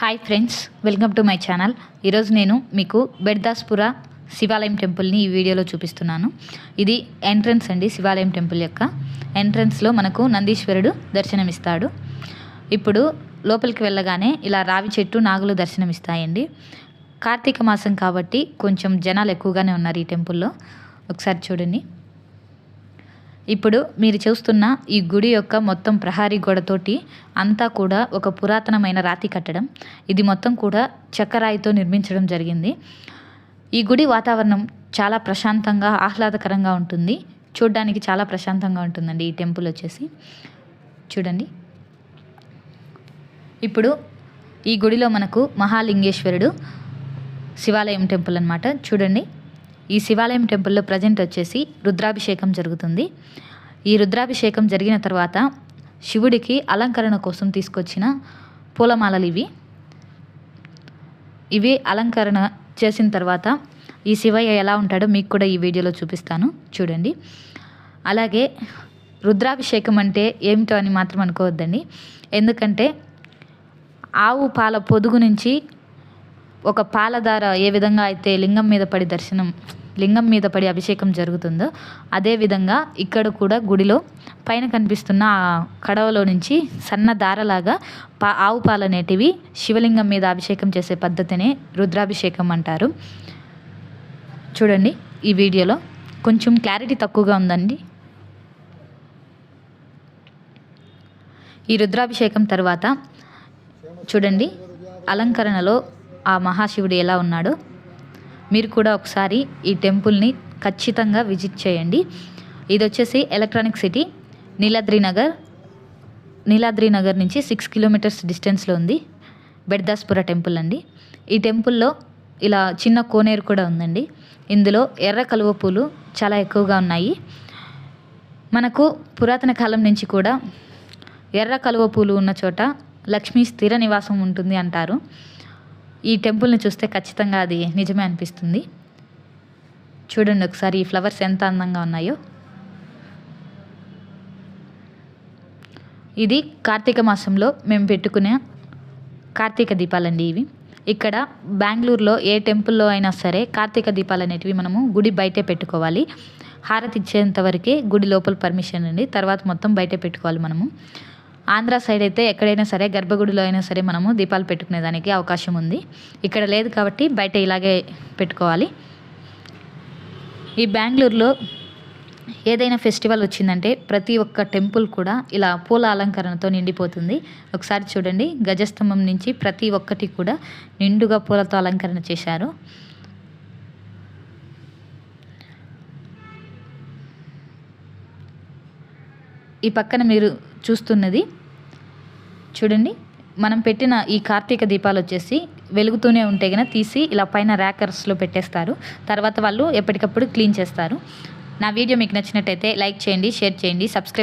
Hi friends welcome to my channel. ఈరోజు నేను మీకు బెడ్దాస్పుర శివాలయం టెంపుల్ని ఈ వీడియోలో చూపిస్తున్నాను. ఇది ఎంట్రన్స్ అండి శివాలయం టెంపుల్ యొక్క. ఎంట్రన్స్లో మనకు నందీశ్వరుడు దర్శనమిస్తాడు. ఇప్పుడు లోపలికి వెళ్ళగానే ఇలా రావి చెట్టు నాగులు దర్శనమిస్తాయండి. కార్తీక మాసం కాబట్టి కొంచెం జనాలు ఎక్కువగానే ఉన్నారు ఈ టెంపుల్లో. ఒకసారి చూడండి. ఇప్పుడు మీరు చూస్తున్న ఈ గుడి యొక్క మొత్తం ప్రహారీ గోడతోటి అంతా కూడా ఒక పురాతనమైన రాతి కట్టడం. ఇది మొత్తం కూడా చక్కరాయితో నిర్మించడం జరిగింది. ఈ గుడి వాతావరణం చాలా ప్రశాంతంగా ఆహ్లాదకరంగా ఉంటుంది. చూడ్డానికి చాలా ప్రశాంతంగా ఉంటుందండి ఈ టెంపుల్ వచ్చేసి. చూడండి. ఇప్పుడు ఈ గుడిలో మనకు మహాలింగేశ్వరుడు శివాలయం టెంపుల్ అన్నమాట. చూడండి. ఈ శివాలయం టెంపుల్లో ప్రజెంట్ వచ్చేసి రుద్రాభిషేకం జరుగుతుంది. ఈ రుద్రాభిషేకం జరిగిన తర్వాత శివుడికి అలంకరణ కోసం తీసుకొచ్చిన పూలమాలలు ఇవి. ఇవి అలంకరణ చేసిన తర్వాత ఈ శివయ్య ఎలా ఉంటాడో మీకు కూడా ఈ వీడియోలో చూపిస్తాను. చూడండి. అలాగే రుద్రాభిషేకం అంటే ఏమిటో అని మాత్రం అనుకోవద్దండి. ఎందుకంటే ఆవు పాల పొదుగు నుంచి ఒక పాలధార ఏ విధంగా అయితే లింగం మీద పడి దర్శనం లింగం మీద పడి అభిషేకం జరుగుతుందో అదేవిధంగా ఇక్కడ కూడా గుడిలో పైన కనిపిస్తున్న ఆ కడవలో నుంచి సన్న దారలాగా పా ఆవు పాలు అనేటివి శివలింగం మీద అభిషేకం చేసే పద్ధతినే రుద్రాభిషేకం అంటారు. చూడండి ఈ వీడియోలో. కొంచెం క్లారిటీ తక్కువగా ఉందండి. ఈ రుద్రాభిషేకం తర్వాత చూడండి అలంకరణలో ఆ మహాశివుడు ఎలా ఉన్నాడో మీరు కూడా ఒకసారి ఈ టెంపుల్ని ఖచ్చితంగా విజిట్ చేయండి. ఇది వచ్చేసి ఎలక్ట్రానిక్ సిటీ. నీలాద్రి నగర్. నీలాద్రి నగర్ నుంచి సిక్స్ కిలోమీటర్స్ డిస్టెన్స్లో ఉంది. బెడ్దాస్పుర టెంపుల్ అండి. ఈ టెంపుల్లో ఇలా చిన్న కోనేరు కూడా ఉందండి. ఇందులో ఎర్ర కలువ పూలు చాలా ఎక్కువగా ఉన్నాయి. మనకు పురాతన కాలం నుంచి కూడా ఎర్ర కలువ పూలు ఉన్న చోట లక్ష్మీ స్థిర నివాసం ఉంటుంది అంటారు. ఈ టెంపుల్ని చూస్తే ఖచ్చితంగా అది నిజమే అనిపిస్తుంది. చూడండి ఒకసారి ఈ ఫ్లవర్స్ ఎంత అందంగా ఉన్నాయో. ఇది కార్తీక మాసంలో మేము పెట్టుకునే కార్తీక దీపాలండి ఇవి. ఇక్కడ బెంగళూరులో ఏ టెంపుల్లో అయినా సరే కార్తీక దీపాలు అనేటివి మనము గుడి బయటే పెట్టుకోవాలి. హారతి ఇచ్చేంత వరకే గుడి లోపల పర్మిషన్ అండి. తర్వాత మొత్తం బయటే పెట్టుకోవాలి మనము. ఆంధ్ర సైడ్ అయితే ఎక్కడైనా సరే గర్భగుడిలో అయినా సరే మనము దీపాలు పెట్టుకునేదానికి అవకాశం ఉంది. ఇక్కడ లేదు కాబట్టి బయట ఇలాగే పెట్టుకోవాలి. ఈ బెంగళూరులో ఏదైనా ఫెస్టివల్ వచ్చిందంటే ప్రతి ఒక్క టెంపుల్ కూడా ఇలా పూల అలంకరణతో నిండిపోతుంది. ఒకసారి చూడండి గజస్తంభం నుంచి ప్రతి ఒక్కటి కూడా నిండుగా పూలతో అలంకరణ చేశారు. ఈ పక్కన మీరు చూస్తున్నది. చూడండి. మనం పెట్టిన ఈ కార్తీక దీపాలు వచ్చేసి వెలుగుతూనే ఉంటే కనుక తీసి ఇలా పైన ర్యాకర్స్లో పెట్టేస్తారు. తర్వాత వాళ్ళు ఎప్పటికప్పుడు క్లీన్ చేస్తారు. నా వీడియో మీకు నచ్చినట్టయితే లైక్ చేయండి షేర్ చేయండి సబ్స్క్రైబ్